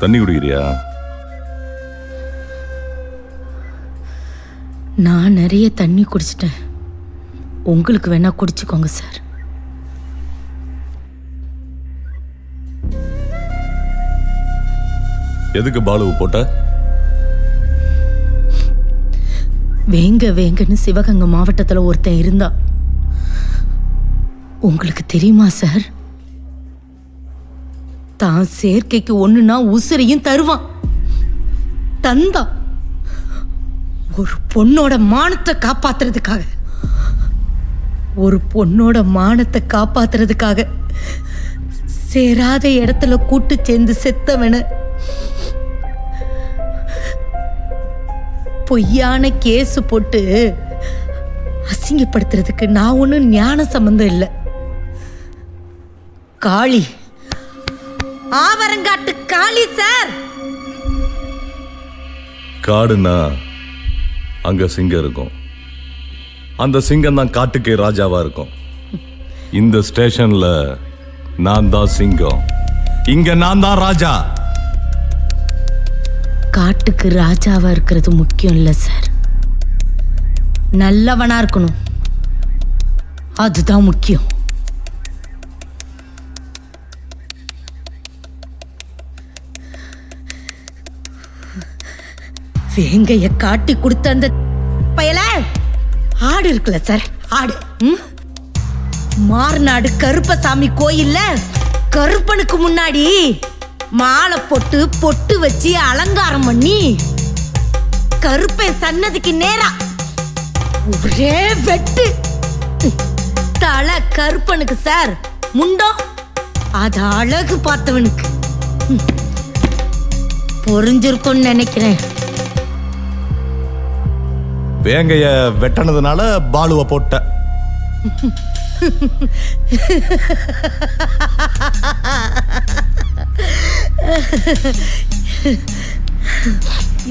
தண்ணி குடிக்கிறியா? நான் நிறைய தண்ணி குடிச்சிட்டேன். உங்களுக்கு வேணா குடிச்சுக்கோங்க சார். எதுக்கு பாலுவை போட்ட? வேங்க வேங்கன்னு சிவகங்கை மாவட்டத்துல ஒருத்தன் இருந்தான். உங்களுக்கு தெரியுமா சார்? தான் சேர்க்கைக்கு ஒன்றுனா உசுரையும் தருவான். தந்தான் ஒரு பொண்ணோட மானத்தை காப்பாத்துறதுக்காக ஒரு பொண்ணோட மானத்தை காப்பாத்துறதுக்காக சேராத இடத்துல கூட்டு சேர்ந்து செத்தவன பொய்யான கேஸ் போட்டு அசிங்கப்படுத்துறதுக்கு நான் ஒன்றும் ஞான சம்மந்தம் இல்லை. காளி ஆவரங்காட்டு காளி சார். காடுனா அங்க சிங்கம் இருக்கும். அந்த சிங்கம் தான் காட்டுக்கே ராஜாவா இருக்கும். இந்த ஸ்டேஷன்ல நான் தான் சிங்கம். இங்க நான் தான் ராஜா. காட்டுக்கு ராஜாவா இருக்கிறது முக்கியம் இல்லை சார். நல்லவனா இருக்கணும். அதுதான் முக்கியம். வேங்கைய காட்டி கொடுத்த அந்த பயல? ஆடு இருக்குல்ல சார் ஆடு. ம்? மார்நாடு கருப்பசாமி கோயில்ல கருப்பனுக்கு முன்னாடி மாலை போட்டு பொட்டு வச்சு அலங்காரம் பண்ணி கருப்பன் சன்னதிக்கு நேரா ஒரே வெட்டு. தலை கருப்பனுக்கு சார் முண்டம் அது அழகு பார்த்தவனுக்கு. பொறிஞ்சிருக்கும்னு நினைக்கிறேன். வேங்கைய வெட்டனதுனால பாலுவை போட்ட.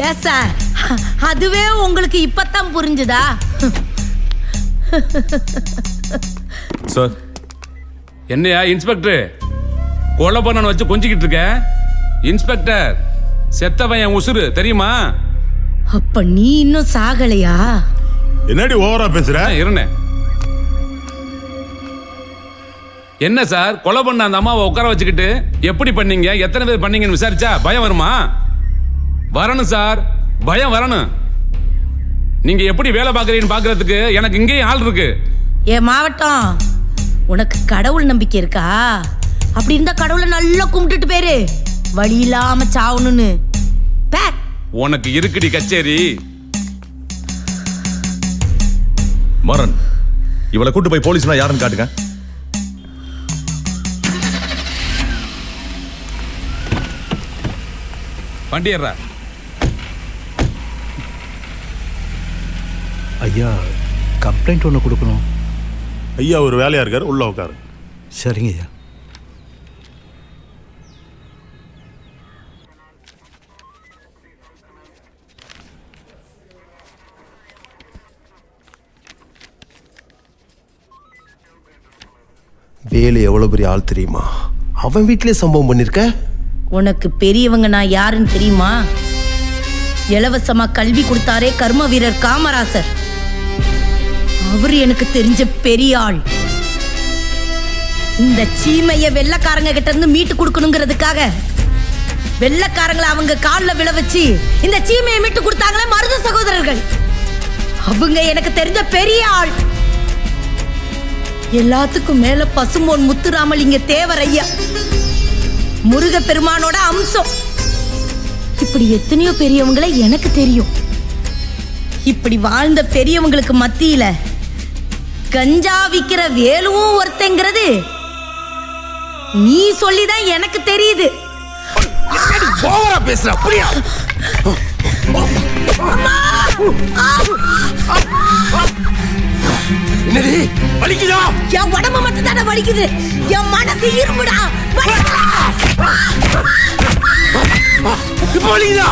ஏ சார் அதுவே உங்களுக்கு இப்பத்தான் புரிஞ்சுதா? சார் என்னையா இன்ஸ்பெக்டர் கொலை பண்ணனு வச்சு கொஞ்சிக்கிட்டு இருக்க? இன்ஸ்பெக்டர் செத்தவன் என் உசுரு தெரியுமா? அப்ப நீ இன்னும் சாகலையா? என்னடி ஓவரா பேசுற? இருண்ணே. என்ன சார் கொலை பண்ண அந்த அம்மாவை உட்கார வச்சுக்கிட்டு எப்படி பண்ணீங்க? எத்தனை பேர் பண்ணீங்கன்னு விசாரிச்சா பயம் வருமா? வரணும் சார் பயம் வரணும். நீங்க எப்படி வேலை பார்க்குறீங்கன்னு பார்க்கறதுக்கு எனக்கு இங்கேயும் ஆள் இருக்கு. ஏ மாவட்டம் உனக்கு கடவுள் நம்பிக்கை இருக்கா? அப்படி இருந்தா கடவுளை நல்லா கும்பிட்டுட்டு பேரு வழி இல்லாம சாவணும்னு. பே உனக்கு இருக்குடி கச்சேரி. மரன் இவளை கூட்டு போய் போலீஸ்னா யாருன்னு காட்டுங்க. வண்டியர்றா ஐயா கம்ப்ளைண்ட் ஒன்று கொடுக்கணும். ஐயா ஒரு வேலையா இருக்காரு உள்ள உட்காரு. சரிங்க ஐயா. வேலு எவ்வளோ பெரிய ஆள் தெரியுமா? அவன் வீட்டிலே சம்பவம் பண்ணியிருக்க உனக்கு பெரியவங்க நான் யாருன்னு தெரியுமா? இலவசமா கல்வி கொடுத்தாரே கர்ம வீரர் காமராசர். அவர் எனக்கு தெரிஞ்ச பெரிய ஆள். இந்த சீமைய வெள்ளக்காரங்க கிட்ட இருந்து மீட்டு கொடுக்கணுங்கிறதுக்காக வெள்ளக்காரங்களை அவங்க கால்ல விழ வச்சு இந்த சீமையை மீட்டு கொடுத்தாங்களே மருது சகோதரர்கள். அவங்க எனக்கு தெரிஞ்ச பெரிய ஆள். எல்லாத்துக்கும் மேல பசும்பொன் முத்துராமலிங்க தேவர் ஐயா முருக பெருமானோட அம்சம். இப்படி எத்தனையோ பெரியவங்களை எனக்கு தெரியும். இப்படி வாழ்ந்த பெரியவங்களுக்கு மத்தியில கஞ்சா விக்கிற வேலுவும் ஒருத்தங்கிறது. நீ சொல்லிதான் எனக்கு தெரியுது. ஓவரா பேசுற? அப்படியா? என்னடி வலிக்குதா? என் உடம்பு மட்டும் தானே வலிக்குது. என் மனசு இருமுடா. வலிக்குதா? இப்ப வலிக்குதா.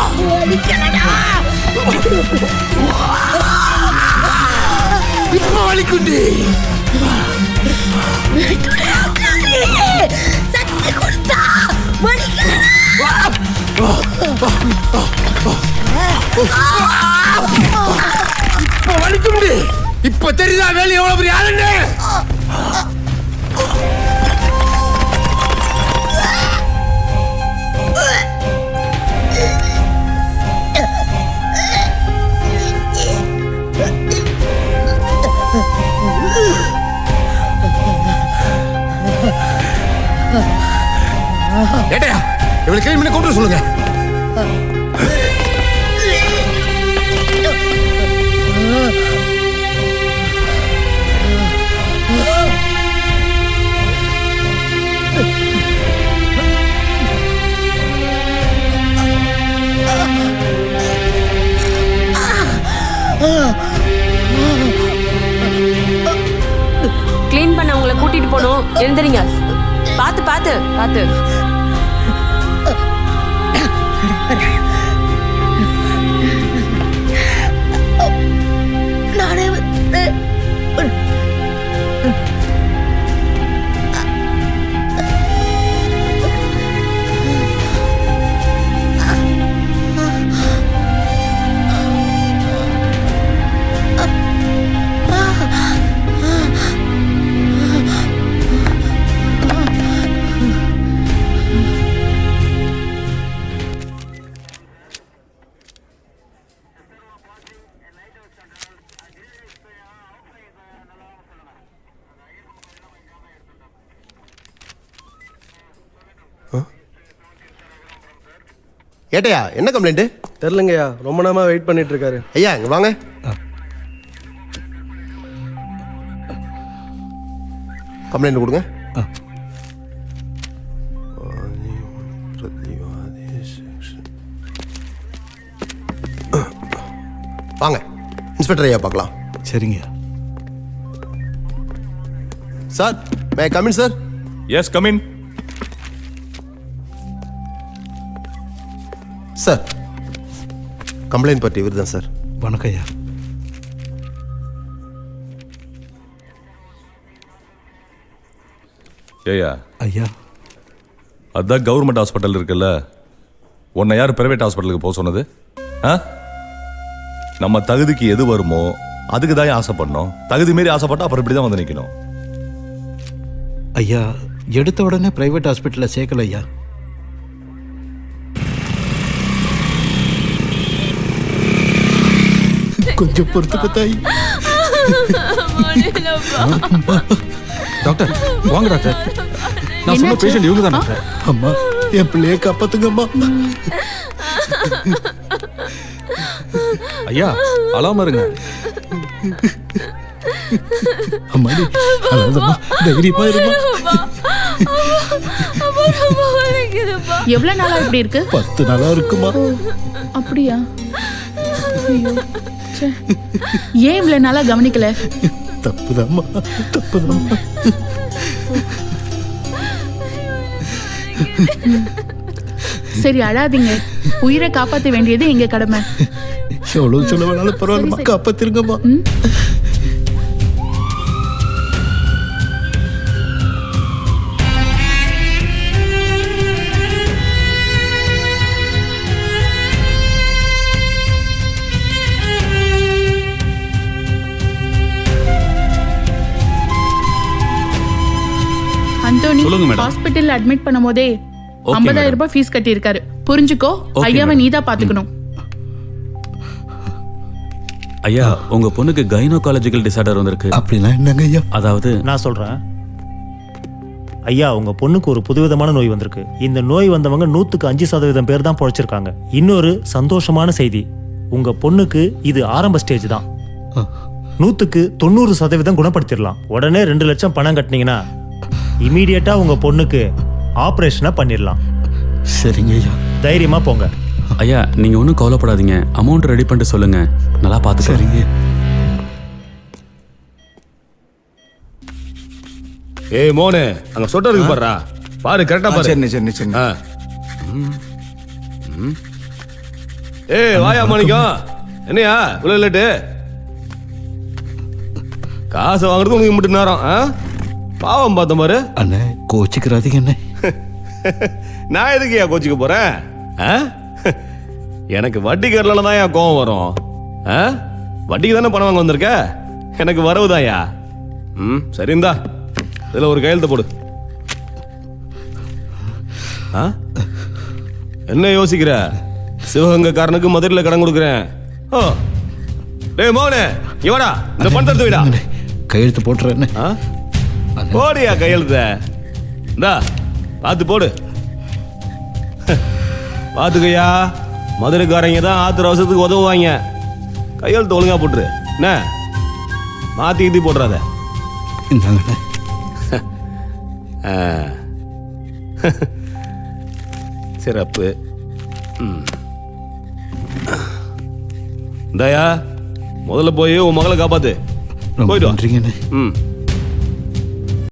இப்ப வலிக்குண்டி சக்தி கொடுத்தா இப்ப தெரியுதா வேலை எவ்வளவு பெரிய ஆளுன்னு? ஏட்டையா இவளை கிளீன் பண்ணி கூப்பிட்டு சொல்லுங்க. எழுந்துறீங்க பார்த்து பார்த்து பார்த்து. ஏட்டையா என்ன கம்ப்ளைண்ட் தெரிலங்கய்யா ரொம்ப நேரமா வெயிட் பண்ணிட்டு இருக்காரு ஐயா இங்க வாங்க. கம்ப்ளைண்ட் கொடுங்க. வாங்க இன்ஸ்பெக்டர் ஐயா பார்க்கலாம். சரிங்கய்யா. Sir may come in sir yes come in sir. Complaint பற்றி இவர் தான் சார். வணக்கம் ஐயா ஏயா ஐயா. அதான் கவர்மெண்ட் ஹாஸ்பிட்டல் இருக்குல்ல. உன்னை யார் பிரைவேட் ஹாஸ்பிட்டலுக்கு போக சொன்னது? ஆ? நம்ம தகுதிக்கு எது வருமோ அதுக்கு தான் ஆசைப்படணும். தகுதி மீறி ஆசைப்பட்டா அப்புறம் இப்படி தான் வந்து நிற்கணும் ஐயா எடுத்த உடனே பிரைவேட் ஹாஸ்பிட்டலில் சேர்க்கல ஐயா. கொஞ்சம் பொறுத்துக்க தாய் டாக்டர் வாங்க டாக்டர் நான் சொன்ன பேஷண்ட் இவங்க தான் டாக்டர் அம்மா என் பிள்ளைய காப்பாத்துங்கம்மா. ஐயா அழாம இருங்க. அம்மாடி அழாதம்மா. தைரியமா இருமா. எவ்வளவு நாளா இப்படி இருக்கு? பத்து நாளா இருக்குமா. அப்படியா. ஏன் இவ்வளவு நாளா கவனிக்கல? தப்புதாம்மா தப்புதாம்மா. சரி அழாதீங்க. உயிரை காப்பாத்த வேண்டியது எங்க கடமை? எவ்வளவு செலவானாலும் பரவாயில்லம்மா. சரி, சரி. காப்பாத்திருங்கம்மா. அந்தோனி சொல்லுங்க, மேடம். ஹாஸ்பிட்டல்ல அட்மிட் பண்ணும்போதே ஐம்பதாயிரம். ரூபாய் ஃபீஸ் கட்டியிருக்காரு. புரிஞ்சுக்கோ? ஐயாவை. நீதான் பாத்துக்கணும் ஐயா உங்க பொண்ணுக்கு கைனோகாலஜிக்கல் டிசார்டர் வந்திருக்கு. அப்படின்னா என்னங்க ஐயா? அதாவது நான் சொல்கிறேன் ஐயா உங்கள் பொண்ணுக்கு ஒரு புதுவிதமான நோய் வந்திருக்கு. இந்த நோய் வந்தவங்க நூற்றுக்கு அஞ்சு சதவீதம் பேர் தான் பொழைச்சிருக்காங்க. இன்னொரு சந்தோஷமான செய்தி. உங்கள் பொண்ணுக்கு இது ஆரம்ப ஸ்டேஜ் தான். நூற்றுக்கு தொண்ணூறு சதவீதம் குணப்படுத்திடலாம். உடனே ரெண்டு லட்சம் பணம் கட்டினீங்கன்னா இமீடியட்டாக உங்கள் பொண்ணுக்கு ஆப்ரேஷனை பண்ணிடலாம் சரிங்க ஐயா. தைரியமாக போங்க. ஐயா நீங்க ஒன்றும் கவலைப்படாதீங்க. அமௌண்ட் ரெடி பண்ணிட்டு சொல்லுங்க. நல்லா பார்த்துக்கிறேன் சரிங்க. ஏய் மோனு அங்க சொட்டர் இருக்கு பாருடா பாரு கரெக்டா பாரு. சரி சரி சரி ஆ. ஏய் வாயா மாணிக்கம் என்னையா இவ்வளவு லேட்டு காசை வாங்குறது உங்களுக்கு மட்டும் நேரம் ஆ? பாவம் பார்த்த பாரு. அண்ணே கோச்சிக்கிறாதீங்க அண்ணே. நான் எதுக்கு ஏன் கோச்சிக்க போறேன்? எனக்கு வட்டிக்காரில் தான் ஏன் கோவம் வரும்? வட்டிக்கு தானே பணம் வாங்க வந்திருக்க? எனக்கு வரவுதாயா ம் சரிந்தா இதில் ஒரு கையெழுத்து போடு. ஆ? என்ன யோசிக்கிற? சிவகங்கைக்காரனுக்கு மதுரையில் கடன் கொடுக்குறேன். ஓ. டேய் மோகனே இவடா இந்த பணத்தை எடுத்து விடா. கையெழுத்து போட்டுறேன்னு ஆ? போடியா கையெழுத்த. இந்தா பார்த்து போடு. பார்த்துக்கய்யா மதுரைக்காரங்க தான் ஆத்திர அவசரத்துக்கு உதவுவாங்க. கையெழுத்து ஒழுங்கா போட்டுரு. என்ன? மாற்றி கித்தி போட்டுறாத. இந்தாங்கண்ணே ஆ. சிறப்பு. இந்தாயா முதல்ல போய் உன் மகளை காப்பாத்து. போயிட்டு ம்.